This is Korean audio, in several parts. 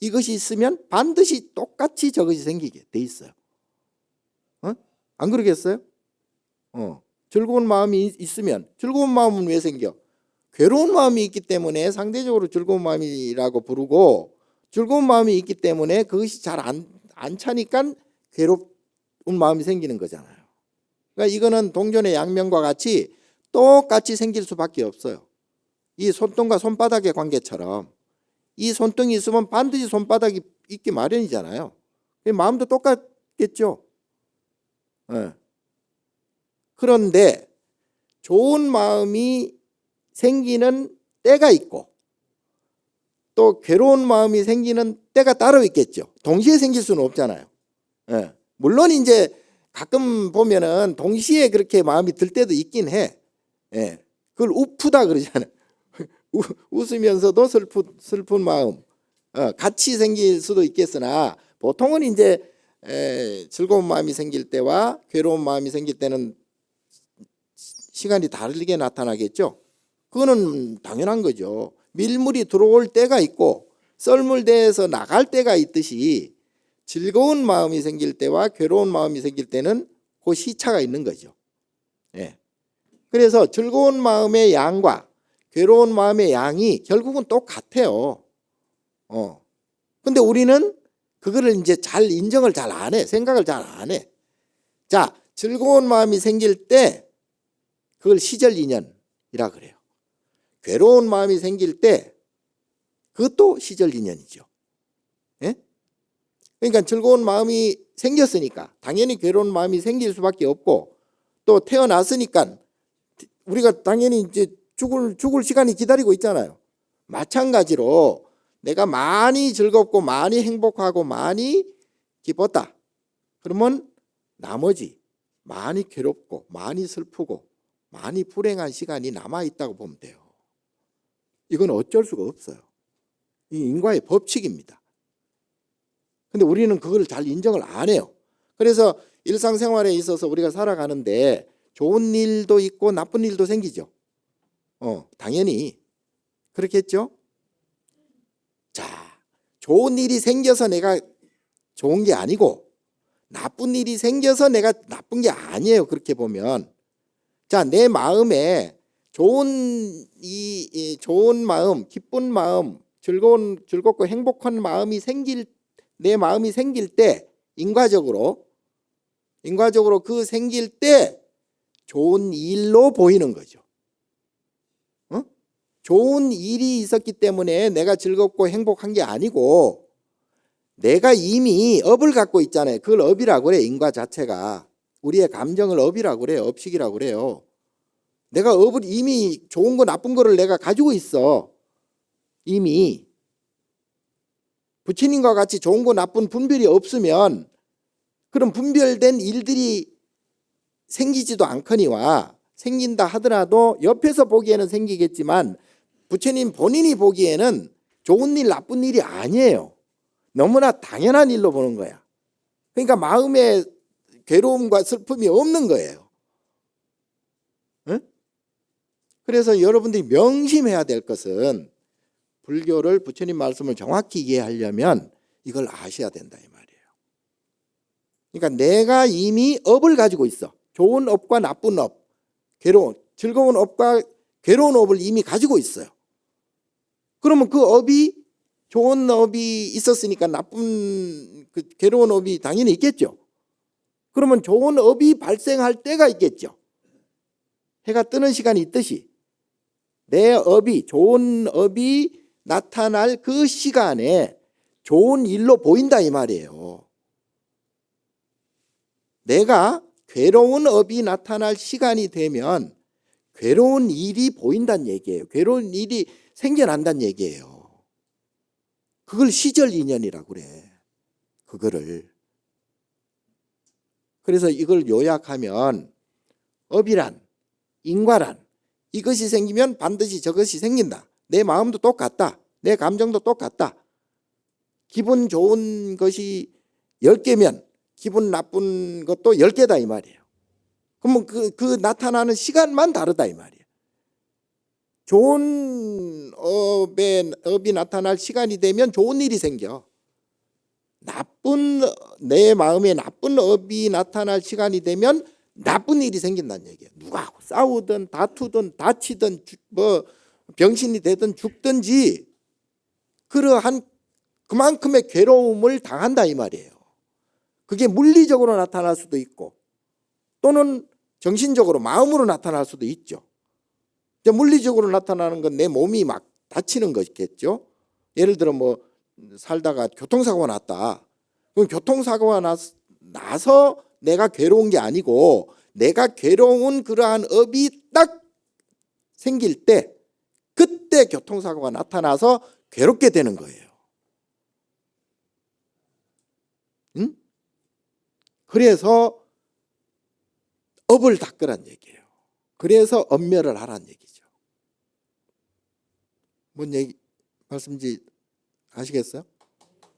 이것이 있으면 반드시 똑같이 저것이 생기게 돼 있어요. 어? 안 그러겠어요? 어. 즐거운 마음이 있- 있으면 즐거운 마음은 왜 생겨? 괴로운 마음이 있기 때문에 상대적으로 즐거운 마음이라고 부르고 즐거운 마음이 있기 때문에 그것이 잘 안 안 차니까 괴로운 마음이 생기는 거잖아요. 그러니까 이거는 동전의 양면과 같이 똑같이 생길 수밖에 없어요. 이 손등과 손바닥의 관계처럼 이 손등이 있으면 반드시 손바닥이 있기 마련이잖아요. 그 마음도 똑같겠죠. 예. 그런데 좋은 마음이 생기는 때가 있고 또 괴로운 마음이 생기는 때가 따로 있겠죠. 동시에 생길 수는 없잖아요. 예. 물론 이제 가끔 보면은 동시에 그렇게 마음이 들 때도 있긴 해. 예. 그걸 우프다 그러잖아요. 우, 웃으면서도 슬픈 슬픈 마음 어, 같이 생길 수도 있겠으나 보통은 이제 에, 즐거운 마음이 생길 때와 괴로운 마음이 생길 때는 시간이 다르게 나타나겠죠. 그거는 당연한 거죠. 밀물이 들어올 때가 있고 썰물대에서 나갈 때가 있듯이 즐거운 마음이 생길 때와 괴로운 마음이 생길 때는 그 시차가 있는 거죠. 예. 그래서 즐거운 마음의 양과 괴로운 마음의 양이 결국은 똑같아요. 어. 근데 우리는 그거를 이제 잘 인정을 잘 안 해. 생각을 잘 안 해. 자, 즐거운 마음이 생길 때 그걸 시절 인연이라 그래요. 괴로운 마음이 생길 때 그것도 시절 인연이죠. 예? 그러니까 즐거운 마음이 생겼으니까 당연히 괴로운 마음이 생길 수밖에 없고 또 태어났으니까 우리가 당연히 이제 죽을 죽을 시간이 기다리고 있잖아요. 마찬가지로 내가 많이 즐겁고 많이 행복하고 많이 기뻤다. 그러면 나머지 많이 괴롭고 많이 슬프고 많이 불행한 시간이 남아 있다고 보면 돼요. 이건 어쩔 수가 없어요. 이 인과의 법칙입니다. 근데 우리는 그걸 잘 인정을 안 해요. 그래서 일상생활에 있어서 우리가 살아가는데 좋은 일도 있고 나쁜 일도 생기죠. 어, 당연히 그렇겠죠. 자, 좋은 일이 생겨서 내가 좋은 게 아니고 나쁜 일이 생겨서 내가 나쁜 게 아니에요. 그렇게 보면 자, 내 마음에 좋은 이, 이 좋은 마음, 기쁜 마음, 즐거운 즐겁고 행복한 마음이 생길 내 마음이 생길 때 인과적으로 인과적으로 그 생길 때 좋은 일로 보이는 거죠. 어? 좋은 일이 있었기 때문에 내가 즐겁고 행복한 게 아니고 내가 이미 업을 갖고 있잖아요. 그걸 업이라고 그래. 인과 자체가 우리의 감정을 업이라고 그래요. 업식이라고 그래요. 내가 업을 이미 좋은 거 나쁜 거를 내가 가지고 있어. 이미 부처님과 같이 좋은 거 나쁜 분별이 없으면 그런 분별된 일들이 생기지도 않거니와 생긴다 하더라도 옆에서 보기에는 생기겠지만 부처님 본인이 보기에는 좋은 일 나쁜 일이 아니에요. 너무나 당연한 일로 보는 거야. 그러니까 마음에 괴로움과 슬픔이 없는 거예요. 응? 그래서 여러분들이 명심해야 될 것은 불교를 부처님 말씀을 정확히 이해하려면 이걸 아셔야 된다 이 말이에요. 그러니까 내가 이미 업을 가지고 있어. 좋은 업과 나쁜 업, 괴로운 즐거운 업과 괴로운 업을 이미 가지고 있어요. 그러면 그 업이 좋은 업이 있었으니까 나쁜 그 괴로운 업이 당연히 있겠죠. 그러면 좋은 업이 발생할 때가 있겠죠. 해가 뜨는 시간이 있듯이 내 업이 좋은 업이 나타날 그 시간에 좋은 일로 보인다 이 말이에요. 내가 괴로운 업이 나타날 시간이 되면 괴로운 일이 보인다는 얘기예요. 괴로운 일이 생겨난다는 얘기예요. 그걸 시절 인연이라고 그래. 그거를. 그래서 이걸 요약하면 업이란 인과란 이것이 생기면 반드시 저것이 생긴다. 내 마음도 똑같다. 내 감정도 똑같다. 기분 좋은 것이 10개면 기분 나쁜 것도 10개다 이 말이에요. 그러면 그, 그 나타나는 시간만 다르다 이 말이에요. 좋은 업에 업이 나타날 시간이 되면 좋은 일이 생겨. 나쁜 내 마음에 나쁜 업이 나타날 시간이 되면 나쁜 일이 생긴다는 얘기예요. 누가 싸우든 다투든 다치든 주- 뭐 병신이 되든 죽든지 그러한 그만큼의 괴로움을 당한다 이 말이에요. 그게 물리적으로 나타날 수도 있고 또는 정신적으로 마음으로 나타날 수도 있죠. 이제 물리적으로 나타나는 건 내 몸이 막 다치는 거겠죠. 예를 들어 뭐 살다가 교통사고가 났다. 그럼 교통사고가 나서, 나서 내가 괴로운 게 아니고 내가 괴로운 그러한 업이 딱 생길 때 그때 교통사고가 나타나서 괴롭게 되는 거예요. 응? 그래서 업을 닦으란 얘기예요. 그래서 엄멸을 하란 얘기죠. 뭔 얘기 말씀인지 아시겠어요?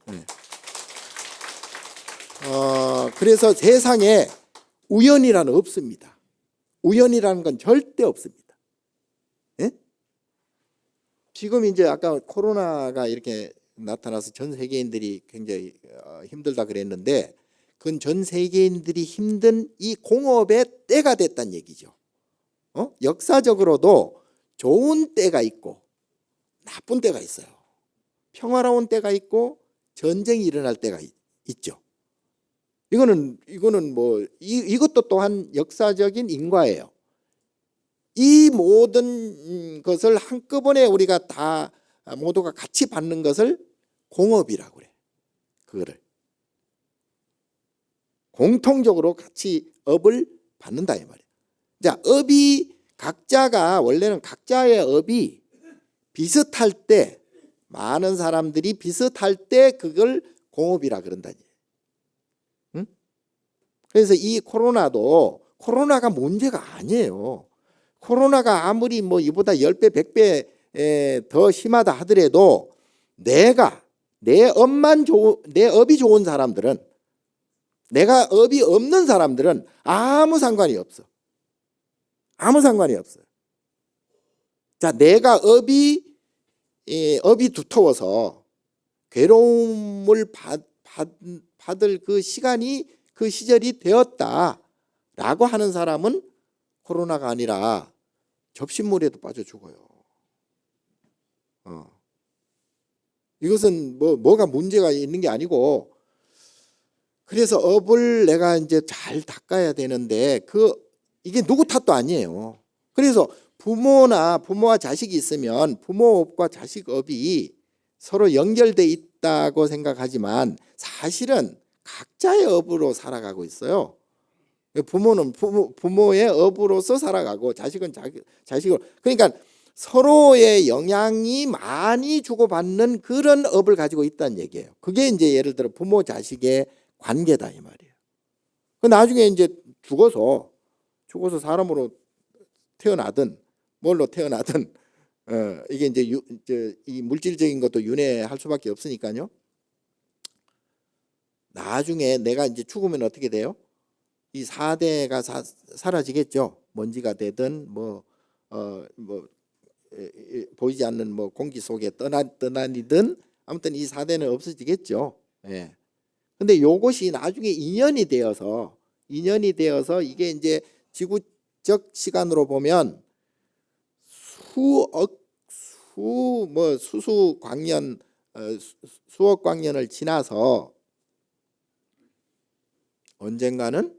네. 어, 그래서 세상에 우연이라는 없습니다. 우연이라는 건 절대 없습니다. 예? 지금 이제 아까 코로나가 이렇게 나타나서 전 세계인들이 굉장히 어, 힘들다 그랬는데 그건 전 세계인들이 힘든 이 공업의 때가 됐다는 얘기죠. 어? 역사적으로도 좋은 때가 있고 나쁜 때가 있어요. 평화로운 때가 있고 전쟁이 일어날 때가 있, 있죠. 이거는 이거는 뭐 이, 이것도 또한 역사적인 인과예요. 이 모든 것을 한꺼번에 우리가 다 모두가 같이 받는 것을 공업이라고 그래. 그거를 공통적으로 같이 업을 받는다 이 말이야. 자, 업이 각자가 원래는 각자의 업이 비슷할 때 많은 사람들이 비슷할 때 그걸 공업이라 그런다니. 응? 그래서 이 코로나도 코로나가 문제가 아니에요. 코로나가 아무리 뭐 이보다 10배, 100배 에, 더 심하다 하더라도 내가 내 업만 좋, 내 업이 좋은 사람들은 내가 업이 없는 사람들은 아무 상관이 없어. 아무 상관이 없어요. 자, 내가 업이 이 업이 두터워서 괴로움을 받, 받, 받을 그 시간이 그 시절이 되었다라고 하는 사람은 코로나가 아니라 접신물에도 빠져 죽어요. 어. 이것은 뭐 뭐가 문제가 있는 게 아니고 그래서 업을 내가 이제 잘 닦아야 되는데 그 이게 누구 탓도 아니에요. 그래서 부모나 부모와 자식이 있으면 부모 업과 자식 업이 서로 연결돼 있다고 생각하지만 사실은 각자의 업으로 살아가고 있어요. 부모는 부모, 부모의 업으로서 살아가고 자식은 자기 자식으로 그러니까 서로의 영향이 많이 주고받는 그런 업을 가지고 있다는 얘기예요. 그게 이제 예를 들어 부모 자식의 관계다 이 말이에요. 그 나중에 이제 죽어서 죽어서 사람으로 태어나든 뭘로 태어나든 어, 이게 이제 유, 저, 이 물질적인 것도 윤회할 수밖에 없으니까요. 나중에 내가 이제 죽으면 어떻게 돼요? 이 사대가 사, 사라지겠죠. 먼지가 되든 뭐 어, 뭐 보이지 않는 뭐 공기 속에 떠나 떠나니든 아무튼 이 사대는 없어지겠죠. 예. 근데 요것이 나중에 인연이 되어서 인연이 되어서 이게 이제 지구적 시간으로 보면 수억 수 뭐 수수 광년 어, 수- 수억 광년을 지나서 언젠가는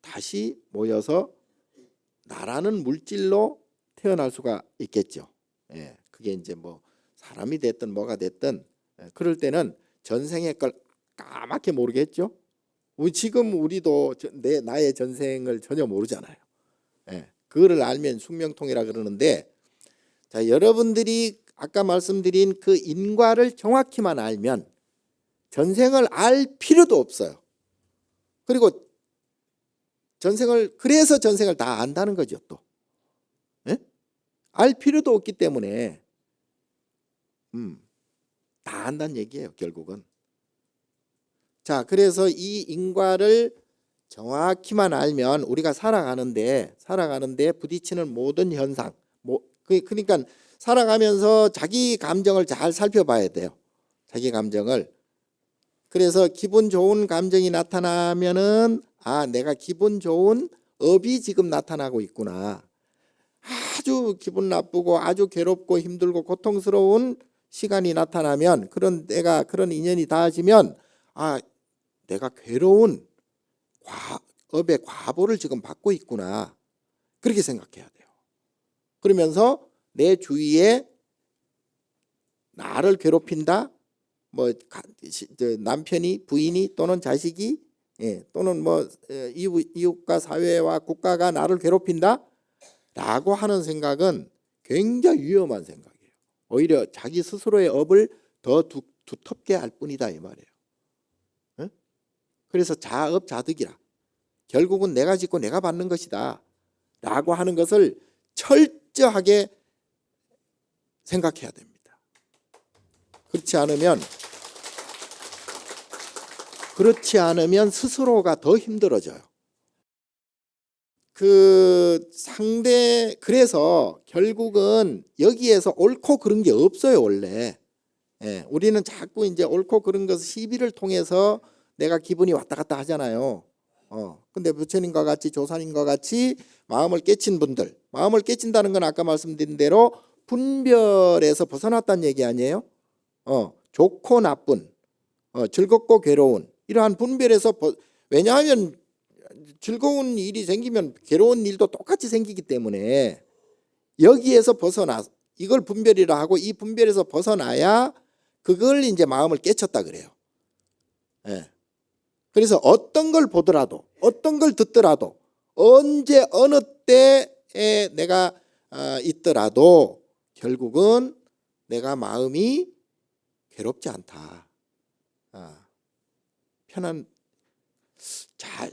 다시 모여서 나라는 물질로 태어날 수가 있겠죠. 예, 그게 이제 뭐 사람이 됐든 뭐가 됐든 예, 그럴 때는 전생의 걸 까맣게 모르겠죠. 지금 우리도 저- 내 나의 전생을 전혀 모르잖아요. 예, 그거를 알면 숙명통이라 그러는데 자 여러분들이 아까 말씀드린 그 인과를 정확히만 알면 전생을 알 필요도 없어요. 그리고 전생을 그래서 전생을 다 안다는 거죠 또. 예? 알 필요도 없기 때문에 음, 다 안다는 얘기예요 결국은. 자 그래서 이 인과를 정확히만 알면 우리가 살아가는데 살아가는데 부딪히는 모든 현상 모, 그 그러니까 살아가면서 자기 감정을 잘 살펴봐야 돼요. 자기 감정을. 그래서 기분 좋은 감정이 나타나면은 아 내가 기분 좋은 업이 지금 나타나고 있구나. 아주 기분 나쁘고 아주 괴롭고 힘들고 고통스러운 시간이 나타나면 그런 내가 그런 인연이 닿아지면 아 내가 괴로운 과, 업의 과보를 지금 받고 있구나 그렇게 생각해야 돼요. 그러면서 내 주위에 나를 괴롭힌다 뭐 남편이 부인이 또는 자식이 예, 또는 뭐 이웃과 사회와 국가가 나를 괴롭힌다 라고 하는 생각은 굉장히 위험한 생각이에요. 오히려 자기 스스로의 업을 더 두, 두텁게 할 뿐이다 이 말이에요. 예? 그래서 자업 자득이라 결국은 내가 짓고 내가 받는 것이다 라고 하는 것을 철저하게 생각해야 됩니다. 그렇지 않으면 그렇지 않으면 스스로가 더 힘들어져요. 그 상대 그래서 결국은 여기에서 옳고 그른 게 없어요 원래. 예, 우리는 자꾸 이제 옳고 그른 것을 시비를 통해서 내가 기분이 왔다 갔다 하잖아요. 어, 근데 부처님과 같이 조사님과 같이 마음을 깨친 분들, 마음을 깨친다는 건 아까 말씀드린 대로 분별에서 벗어났다는 얘기 아니에요? 어, 좋고 나쁜, 어, 즐겁고 괴로운 이러한 분별에서 벗, 왜냐하면 즐거운 일이 생기면 괴로운 일도 똑같이 생기기 때문에 여기에서 벗어나 이걸 분별이라 하고 이 분별에서 벗어나야 그걸 이제 마음을 깨쳤다 그래요. 예. 그래서 어떤 걸 보더라도 어떤 걸 듣더라도 언제 어느 때에 내가 아, 있더라도 결국은 내가 마음이 괴롭지 않다. 아, 편한 잘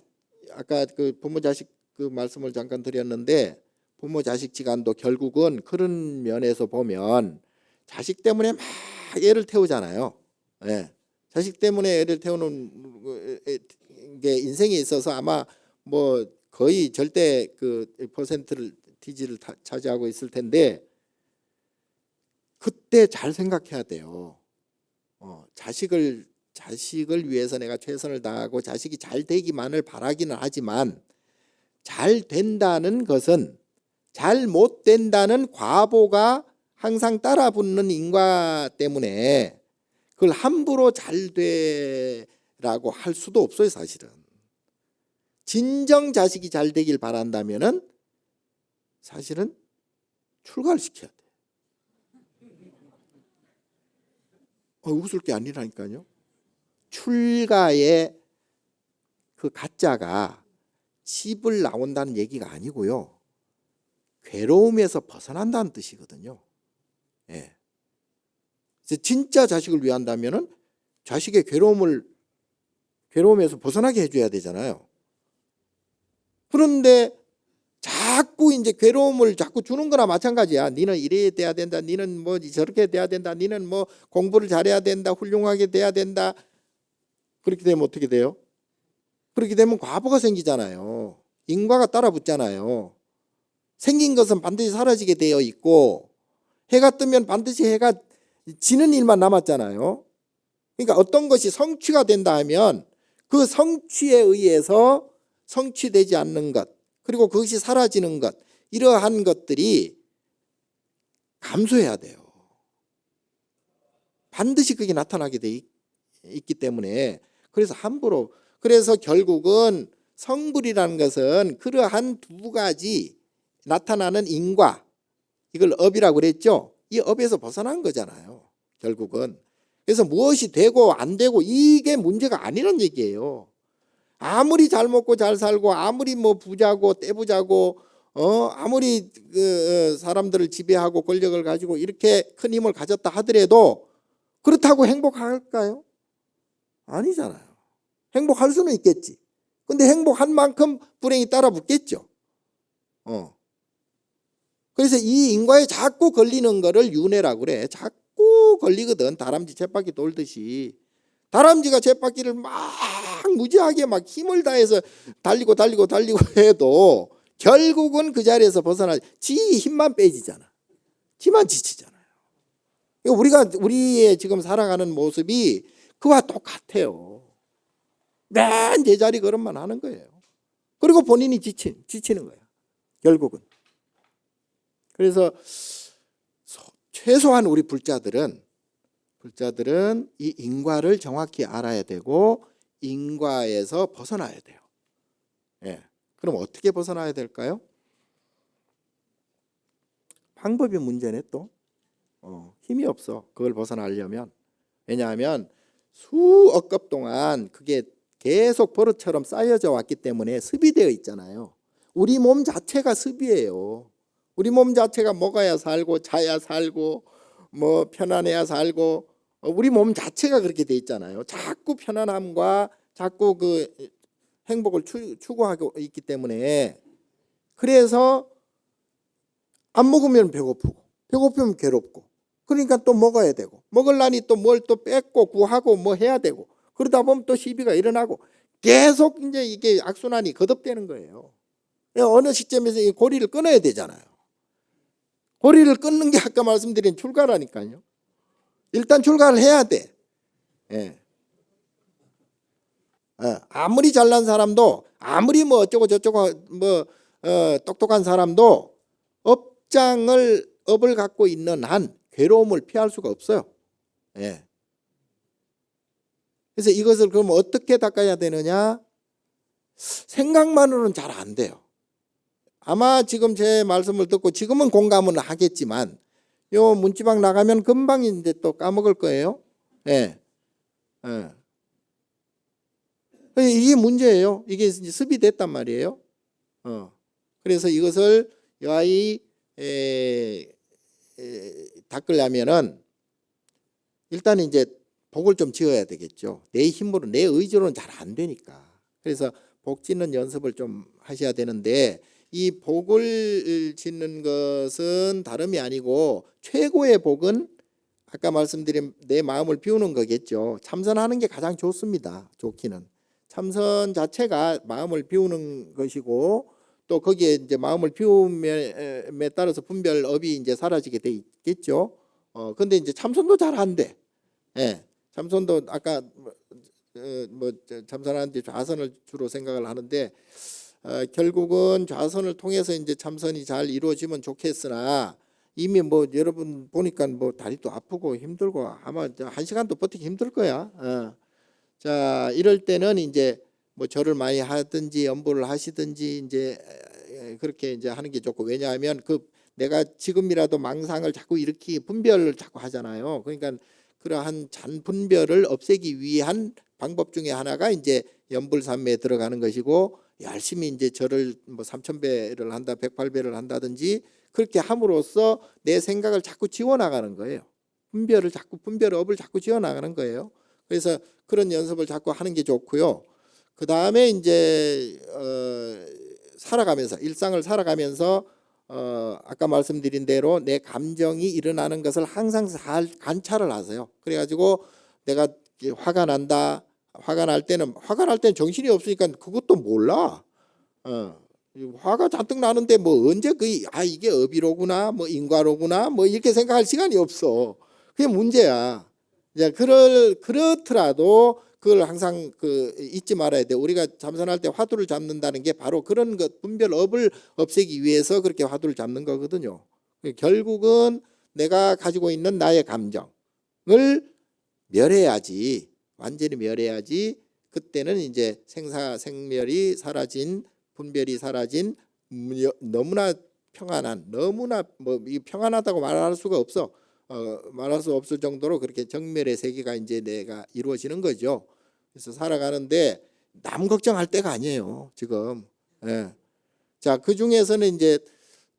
아까 그 부모 자식 그 말씀을 잠깐 드렸는데 부모 자식 지간도 결국은 그런 면에서 보면 자식 때문에 막 애를 태우잖아요. 예. 자식 때문에 애를 태우는 게 인생에 있어서 아마 뭐 거의 절대 그 퍼센트를 티지를 다- 차지하고 있을 텐데 그때 잘 생각해야 돼요. 어, 자식을 자식을 위해서 내가 최선을 다하고 자식이 잘 되기만을 바라기는 하지만 잘 된다는 것은 잘 못 된다는 과보가 항상 따라붙는 인과 때문에 그걸 함부로 잘 되라고 할 수도 없어요 사실은 진정 자식이 잘 되길 바란다면은 사실은 출가를 시켜야 돼. 어, 웃을 게 아니라니까요. 출가의 그 가짜가 집을 나온다는 얘기가 아니고요. 괴로움에서 벗어난다는 뜻이거든요. 예. 진짜 자식을 위한다면은 자식의 괴로움을 괴로움에서 벗어나게 해줘야 되잖아요. 그런데 자꾸 이제 괴로움을 자꾸 주는 거나 마찬가지야. 니는 이래야 돼야 된다. 니는 뭐 저렇게 돼야 된다. 니는 뭐 공부를 잘해야 된다. 훌륭하게 돼야 된다. 그렇게 되면 어떻게 돼요? 그렇게 되면 과보가 생기잖아요. 인과가 따라 붙잖아요. 생긴 것은 반드시 사라지게 되어 있고 해가 뜨면 반드시 해가 지는 일만 남았잖아요. 그러니까 어떤 것이 성취가 된다 하면 그 성취에 의해서 성취되지 않는 것 그리고 그것이 사라지는 것 이러한 것들이 감소해야 돼요. 반드시 그게 나타나게 돼 있- 있기 때문에 그래서 함부로 그래서 결국은 성불이라는 것은 그러한 두 가지 나타나는 인과 이걸 업이라고 그랬죠. 이 업에서 벗어난 거잖아요. 결국은 그래서 무엇이 되고 안 되고 이게 문제가 아니란 얘기예요. 아무리 잘 먹고 잘 살고 아무리 뭐 부자고 떼부자고 어 아무리 그 어, 사람들을 지배하고 권력을 가지고 이렇게 큰 힘을 가졌다 하더라도 그렇다고 행복할까요? 아니잖아요. 행복할 수는 있겠지. 근데 행복한 만큼 불행이 따라 붙겠죠. 어. 그래서 이 인과에 자꾸 걸리는 거를 윤회라고 그래. 자꾸 걸리거든. 다람쥐 쳇바퀴 돌듯이. 다람쥐가 쳇바퀴를 막 무지하게 막 힘을 다해서 달리고 달리고 달리고 해도 결국은 그 자리에서 벗어나 지 힘만 빼지잖아. 지만 지치잖아요. 그러니까 우리가 우리의 지금 살아가는 모습이 그와 똑같아요. 맨 제자리 걸음만 하는 거예요. 그리고 본인이 지친 지치는 거예요. 결국은. 그래서 소- 최소한 우리 불자들은 불자들은 이 인과를 정확히 알아야 되고 인과에서 벗어나야 돼요. 예. 그럼 어떻게 벗어나야 될까요? 방법이 문제네 또. 어, 힘이 없어. 그걸 벗어나려면. 왜냐하면 수억 급 동안 그게 계속 버릇처럼 쌓여져 왔기 때문에 습이 되어 있잖아요. 우리 몸 자체가 습이에요. 우리 몸 자체가 먹어야 살고 자야 살고 뭐 편안해야 살고 어, 우리 몸 자체가 그렇게 돼 있잖아요. 자꾸 편안함과 자꾸 그 행복을 추, 추구하고 있기 때문에 그래서 안 먹으면 배고프고 배고프면 괴롭고 그러니까 또 먹어야 되고 먹을라니 또 뭘 또 뺏고 구하고 뭐 해야 되고 그러다 보면 또 시비가 일어나고 계속 이제 이게 악순환이 거듭되는 거예요. 어느 시점에서 이 고리를 끊어야 되잖아요. 고리를 끊는 게 아까 말씀드린 출가라니까요. 일단 출가를 해야 돼. 예. 어, 아무리 잘난 사람도 아무리 뭐 어쩌고 저쩌고 뭐 어, 똑똑한 사람도 업장을 업을 갖고 있는 한 괴로움을 피할 수가 없어요. 예. 그래서 이것을 그럼 어떻게 닦아야 되느냐? 생각만으로는 잘 안 돼요. 아마 지금 제 말씀을 듣고 지금은 공감은 하겠지만 요 문지방 나가면 금방 이제 또 까먹을 거예요. 예. 예. 이게 문제예요. 이게 이제 습이 됐단 말이에요. 어. 그래서 이것을 여하이 에, 에, 닦으려면은 일단 이제 복을 좀 지어야 되겠죠. 내 힘으로 내 의지로는 잘 안 되니까. 그래서 복 짓는 연습을 좀 하셔야 되는데 이 복을 짓는 것은 다름이 아니고 최고의 복은 아까 말씀드린 내 마음을 비우는 거겠죠. 참선하는 게 가장 좋습니다. 좋기는 참선 자체가 마음을 비우는 것이고 또 거기에 이제 마음을 비움에 따라서 분별업이 이제 사라지게 돼 있겠죠. 어 근데 이제 참선도 잘 안 돼. 예. 참선도 아까 뭐, 어, 뭐 저, 참선하는데 좌선을 주로 생각을 하는데 어, 결국은 좌선을 통해서 이제 참선이 잘 이루어지면 좋겠으나 이미 뭐 여러분 보니까 뭐 다리도 아프고 힘들고 아마 한 시간도 버티기 힘들 거야. 어. 자 이럴 때는 이제 뭐 절을 많이 하든지 연보를 하시든지 이제 에, 그렇게 이제 하는 게 좋고 왜냐하면 그 내가 지금이라도 망상을 자꾸 이렇게 분별을 자꾸 하잖아요. 그러니까 그러한 잔 분별을 없애기 위한 방법 중에 하나가 이제 연불삼매에 들어가는 것이고 열심히 이제 절을 뭐 삼천 배를 한다, 백팔 배를 한다든지 그렇게 함으로써 내 생각을 자꾸 지워 나가는 거예요. 분별을 자꾸 분별업을 자꾸 지워 나가는 거예요. 그래서 그런 연습을 자꾸 하는 게 좋고요. 그 다음에 이제 어, 살아가면서 일상을 살아가면서 어, 아까 말씀드린 대로 내 감정이 일어나는 것을 항상 잘 관찰을 하세요. 그래가지고 내가 화가 난다. 화가 날 때는 화가 날 때는 정신이 없으니까 그것도 몰라. 어. 이 화가 잔뜩 나는데 뭐 언제 그아 이게 어비로구나 뭐 인과로구나 뭐 이렇게 생각할 시간이 없어. 그게 문제야. 이제 그럴 그렇더라도 그걸 항상 그 잊지 말아야 돼. 우리가 잠선할 때 화두를 잡는다는 게 바로 그런 것 분별업을 없애기 위해서 그렇게 화두를 잡는 거거든요. 결국은 내가 가지고 있는 나의 감정을 멸해야지 완전히 멸해야지 그때는 이제 생사 생멸이 사라진 분별이 사라진 여- 너무나 평안한 너무나 뭐 이 평안하다고 말할 수가 없어. 어, 말할 수 없을 정도로 그렇게 정멸의 세계가 이제 내가 이루어지는 거죠. 그래서 살아가는데 남 걱정할 때가 아니에요. 지금. 예. 자, 그 중에서는 이제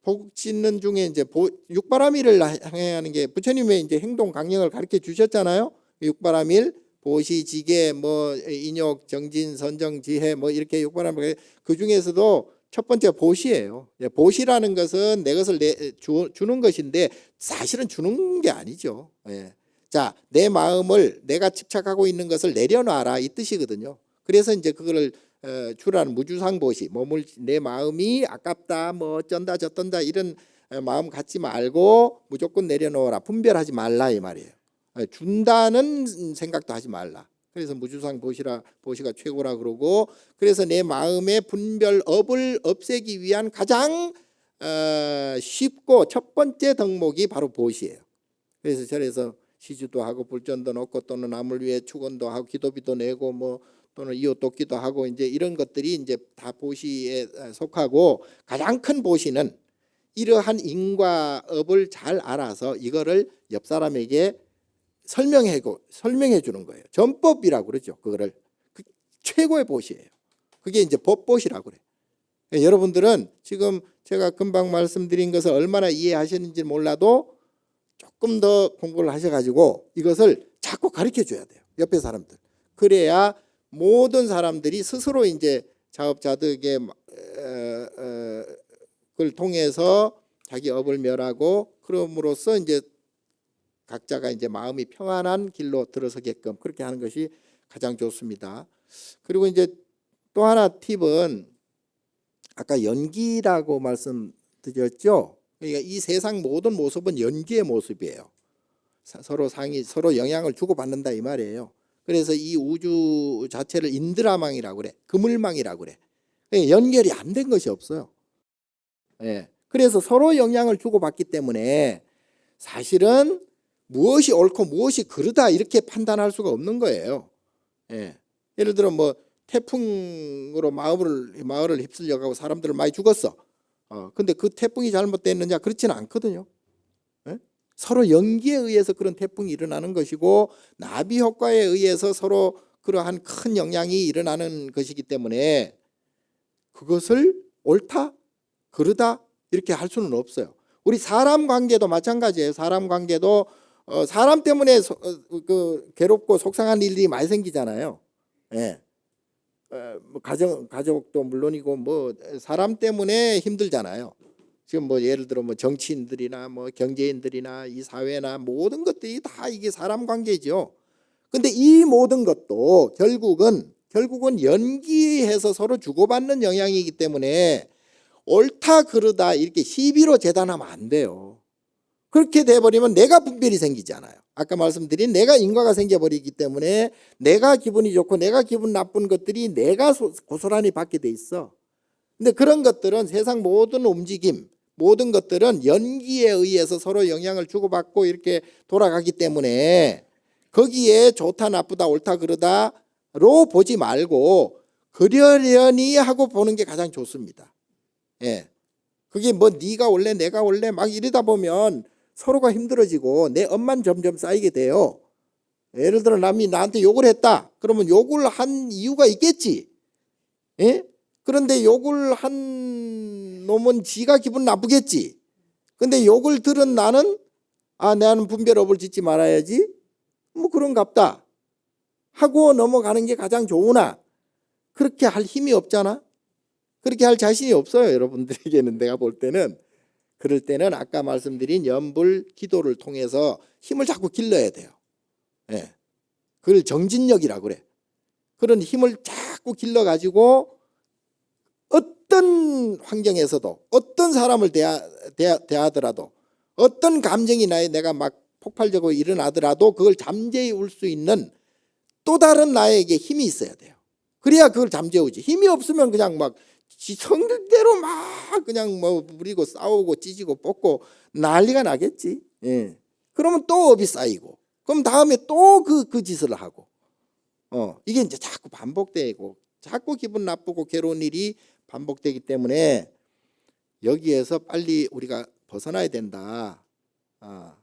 복 짓는 중에 이제 보, 육바라밀을 향해 하는 게 부처님의 이제 행동 강령을 가르쳐 주셨잖아요. 육바라밀, 보시지계, 뭐 인욕, 정진, 선정, 지혜, 뭐 이렇게 육바라밀 그 중에서도 첫 번째 보시예요. 예, 보시라는 것은 내 것을 내, 주, 주는 것인데 사실은 주는 게 아니죠. 예. 자, 내 마음을 내가 집착하고 있는 것을 내려놔라 이 뜻이거든요. 그래서 이제 그거를 어, 주라는 무주상 보시, 몸을 내 마음이 아깝다, 뭐 어쩐다 저쩐다 이런 에, 마음 갖지 말고 무조건 내려놓아라. 분별하지 말라 이 말이에요. 에, 준다는 생각도 하지 말라. 그래서 무주상 보시라 보시가 최고라 그러고 그래서 내 마음의 분별 업을 없애기 위한 가장 어, 쉽고 첫 번째 덕목이 바로 보시예요. 그래서 절에서 시주도 하고 불전도 넣고 또는 남을 위해 축원도 하고 기도비도 내고 뭐 또는 이웃 돕기도 하고 이제 이런 것들이 이제 다 보시에 속하고 가장 큰 보시는 이러한 인과업을 잘 알아서 이거를 옆 사람에게 설명해고 설명해 주는 거예요. 전법이라고 그러죠. 그거를 그 최고의 보시예요. 그게 이제 법보시라고 그래. 요 여러분들은 지금 제가 금방 말씀드린 것을 얼마나 이해하시는지 몰라도 조금 더 공부를 하셔가지고 이것을 자꾸 가르쳐 줘야 돼요. 옆에 사람들. 그래야 모든 사람들이 스스로 이제 자업자득의 그걸 통해서 자기 업을 멸하고 그럼으로써 이제 각자가 이제 마음이 평안한 길로 들어서게끔 그렇게 하는 것이 가장 좋습니다. 그리고 이제 또 하나 팁은 아까 연기라고 말씀드렸죠. 그러니까 이 세상 모든 모습은 연기의 모습이에요. 사- 서로 상이 서로 영향을 주고 받는다 이 말이에요. 그래서 이 우주 자체를 인드라망이라고 그래. 그물망이라고 그래. 그러니까 연결이 안 된 것이 없어요. 예. 그래서 서로 영향을 주고 받기 때문에 사실은 무엇이 옳고 무엇이 그르다 이렇게 판단할 수가 없는 거예요. 예. 예를 들어 뭐 태풍으로 마을을 마을을 휩쓸려 가고 사람들을 많이 죽었어. 어, 근데 그 태풍이 잘못됐느냐 그렇지는 않거든요. 예? 서로 연기에 의해서 그런 태풍이 일어나는 것이고 나비 효과에 의해서 서로 그러한 큰 영향이 일어나는 것이기 때문에 그것을 옳다 그르다 이렇게 할 수는 없어요. 우리 사람 관계도 마찬가지예요. 사람 관계도 어, 사람 때문에 소, 어, 그 괴롭고 속상한 일이 많이 생기잖아요. 예. 어, 뭐 가정 가족도 물론이고 뭐 사람 때문에 힘들잖아요. 지금 뭐 예를 들어 뭐 정치인들이나 뭐 경제인들이나 이 사회나 모든 것들이 다 이게 사람 관계죠. 근데 이 모든 것도 결국은 결국은 연기해서 서로 주고받는 영향이기 때문에 옳다 그르다 이렇게 시비로 재단하면 안 돼요. 그렇게 돼버리면 내가 분별이 생기잖아요. 아까 말씀드린 내가 인과가 생겨버리기 때문에 내가 기분이 좋고 내가 기분 나쁜 것들이 내가 소- 고스란히 받게 돼 있어. 근데 그런 것들은 세상 모든 움직임, 모든 것들은 연기에 의해서 서로 영향을 주고받고 이렇게 돌아가기 때문에 거기에 좋다 나쁘다 옳다 그르다로 보지 말고 그러려니 하고 보는 게 가장 좋습니다. 예. 그게 뭐 네가 원래 내가 원래 막 이러다 보면 서로가 힘들어지고 내 엄만 점점 쌓이게 돼요. 예를 들어 남이 나한테 욕을 했다. 그러면 욕을 한 이유가 있겠지. 예? 그런데 욕을 한 놈은 지가 기분 나쁘겠지. 근데 욕을 들은 나는 아 나는 분별업을 짓지 말아야지. 뭐 그런갑다. 하고 넘어가는 게 가장 좋으나 그렇게 할 힘이 없잖아. 그렇게 할 자신이 없어요. 여러분들에게는 내가 볼 때는 그럴 때는 아까 말씀드린 연불 기도를 통해서 힘을 자꾸 길러야 돼요. 예. 그걸 정진력이라고 그래. 그런 힘을 자꾸 길러 가지고 어떤 환경에서도 어떤 사람을 대하, 대하, 대하더라도 어떤 감정이 나에 내가 막 폭발적으로 일어나더라도 그걸 잠재울 수 있는 또 다른 나에게 힘이 있어야 돼요. 그래야 그걸 잠재우지. 힘이 없으면 그냥 막 지 성대로 막 그냥 뭐 부리고 싸우고 찢고 뽑고 난리가 나겠지. 예. 그러면 또 업이 쌓이고 그럼 다음에 또 그 그 짓을 하고 어 이게 이제 자꾸 반복되고 자꾸 기분 나쁘고 괴로운 일이 반복되기 때문에 여기에서 빨리 우리가 벗어나야 된다. 아,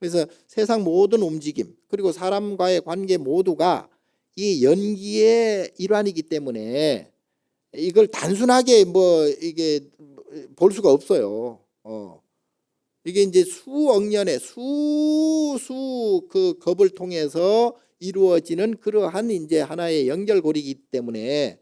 그래서 세상 모든 움직임 그리고 사람과의 관계 모두가 이 연기의 일환이기 때문에 이걸 단순하게 뭐 이게 볼 수가 없어요. 어. 이게 이제 수억 년의 수수 그 겁을 통해서 이루어지는 그러한 이제 하나의 연결고리이기 때문에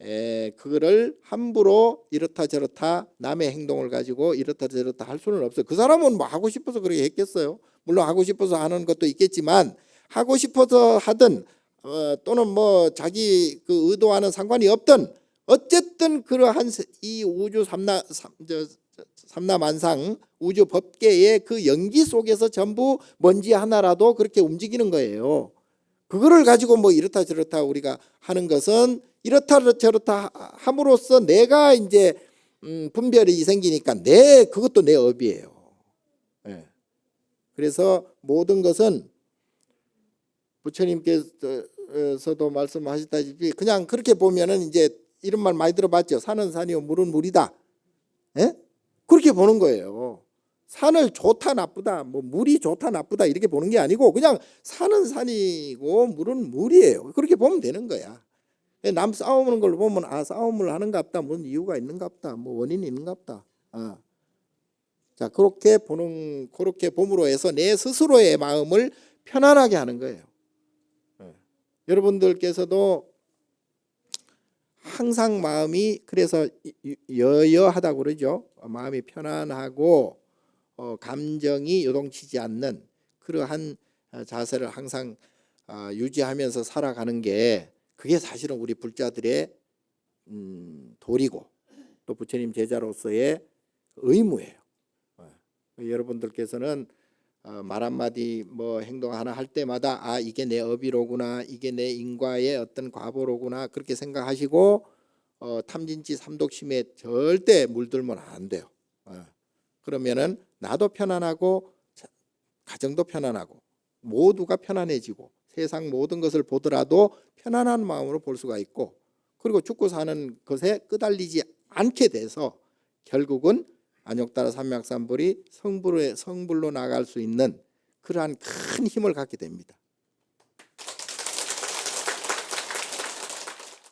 에, 그거를 함부로 이렇다 저렇다 남의 행동을 가지고 이렇다 저렇다 할 수는 없어요. 그 사람은 뭐 하고 싶어서 그렇게 했겠어요. 물론 하고 싶어서 하는 것도 있겠지만 하고 싶어서 하든 어, 또는 뭐 자기 그 의도와는 상관이 없든 어쨌든 그러한 세- 이 우주 삼나 삼, 저, 삼라만상 우주 법계의 그 연기 속에서 전부 먼지 하나라도 그렇게 움직이는 거예요. 그거를 가지고 뭐 이렇다 저렇다 우리가 하는 것은 이렇다 저렇다 함으로써 내가 이제 음, 분별이 생기니까 내 그것도 내 업이에요. 예. 그래서 모든 것은 부처님께서도 말씀하셨다시피 그냥 그렇게 보면은 이제 이런 말 많이 들어봤죠. 산은 산이요 물은 물이다. 예? 그렇게 보는 거예요. 산을 좋다 나쁘다 뭐 물이 좋다 나쁘다 이렇게 보는 게 아니고 그냥 산은 산이고 물은 물이에요. 그렇게 보면 되는 거야. 남 싸우는 걸 보면 아 싸움을 하는갑다 무슨 이유가 있는갑다 뭐 원인이 있는갑다. 아. 자 그렇게 보는 그렇게 봄으로 해서 내 스스로의 마음을 편안하게 하는 거예요. 예. 여러분들께서도 항상 마음이 그래서 이- 이- 여여하다 그러죠. 마음이 편안하고 어, 감정이 요동치지 않는 그러한 어, 자세를 항상 아, 유지하면서 살아가는 게 그게 사실은 우리 불자들의 음, 도리고 또 부처님 제자로서의 의무예요. 어, 여러분들께서는 어, 말 한마디 뭐 행동 하나 할 때마다 아 이게 내 업이로구나 이게 내 인과의 어떤 과보로구나 그렇게 생각하시고 어, 탐진치 삼독심에 절대 물들면 안 돼요. 어. 그러면은 나도 편안하고 자- 가정도 편안하고 모두가 편안해지고 세상 모든 것을 보더라도 편안한 마음으로 볼 수가 있고 그리고 죽고 사는 것에 끄달리지 않게 돼서 결국은 안욕따라 삼맥삼불이 성불의 성불로 나갈 수 있는 그러한 큰 힘을 갖게 됩니다.